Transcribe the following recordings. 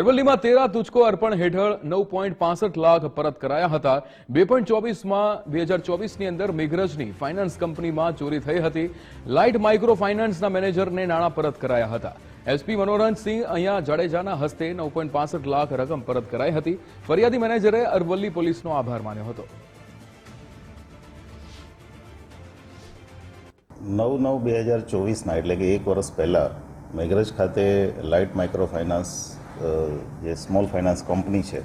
અરવલ્લીમાં તેરા તુચકો અર્પણ હેઠળ નવ પોઈન્ટ પાસઠ લાખ પરત કરાયા હતા. બે પોઈન્ટ ચોવીસમાં બે હજાર ચોવીસની અંદર મેઘરજની ફાઇનાન્સ કંપનીમાં ચોરી થઈ હતી. લાઇટ માઇક્રો ફાઇનાન્સના મેનેજરને નાણાં પરત કરાયા હતા. એસપી મનોરંજસિંહ અહીંયા જાડેજાના હસ્તે નવ પોઈન્ટ પાસઠ લાખ રકમ પરત કરાઈ હતી. ફરિયાદી મેનેજરે અરવલ્લી પોલીસનો આભાર માન્યો હતો. નવ નવ બે હજાર ચોવીસના, એટલે કે એક વર્ષ પહેલાં, મેઘરજ ખાતે લાઇટ માઇક્રો ફાઇનાન્સ જે સ્મોલ ફાઇનાન્સ કંપની છે,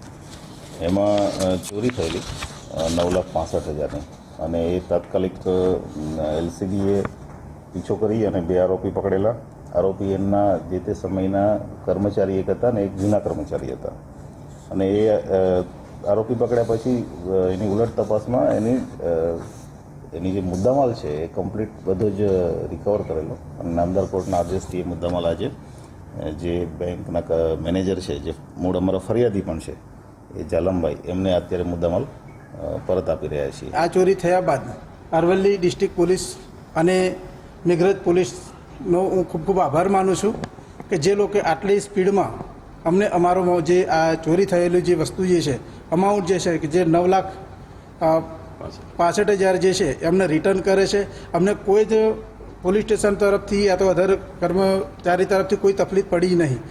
એમાં ચોરી થયેલી નવ લાખ પાસઠ હજારની. અને એ તાત્કાલિક એલસીબીએ પીછો કરી અને બે આરોપી પકડેલા. આરોપી એમના જે તે સમયના કર્મચારી એક હતા ને એક જૂના કર્મચારી હતા. અને એ આરોપી પકડ્યા પછી એની ઉલટ તપાસમાં એની એની જે મુદ્દામાલ છે, એ કમ્પ્લીટ બધો જ રિકવર કરેલો. અને નામદાર કોર્ટના આદેશથી એ મુદ્દામાલ આજે જે બેંકના મેનેજર છે, જે મૂળ અમારા ફરિયાદી પણ છે, એ જાલમભાઈ, એમને અત્યારે મુદ્દામાલ પરત આપી રહ્યા છીએ. આ ચોરી થયા બાદ અરવલ્લી ડિસ્ટ્રિક્ટ પોલીસ અને મેઘરજ પોલીસનો હું ખૂબ ખૂબ આભાર માનું છું કે જે લોકો આટલી સ્પીડમાં અમને અમારો જે આ ચોરી થયેલી જે વસ્તુ જે છે, અમાઉન્ટ જે છે, કે જે નવ લાખ પાસઠ હજાર જે છે, એમને રિટર્ન કરે છે. અમને કોઈ જ પોલીસ સ્ટેશન તરફથી અથવા અધર કર્મચારી તરફથી કોઈ તકલીફ પડી નહીં.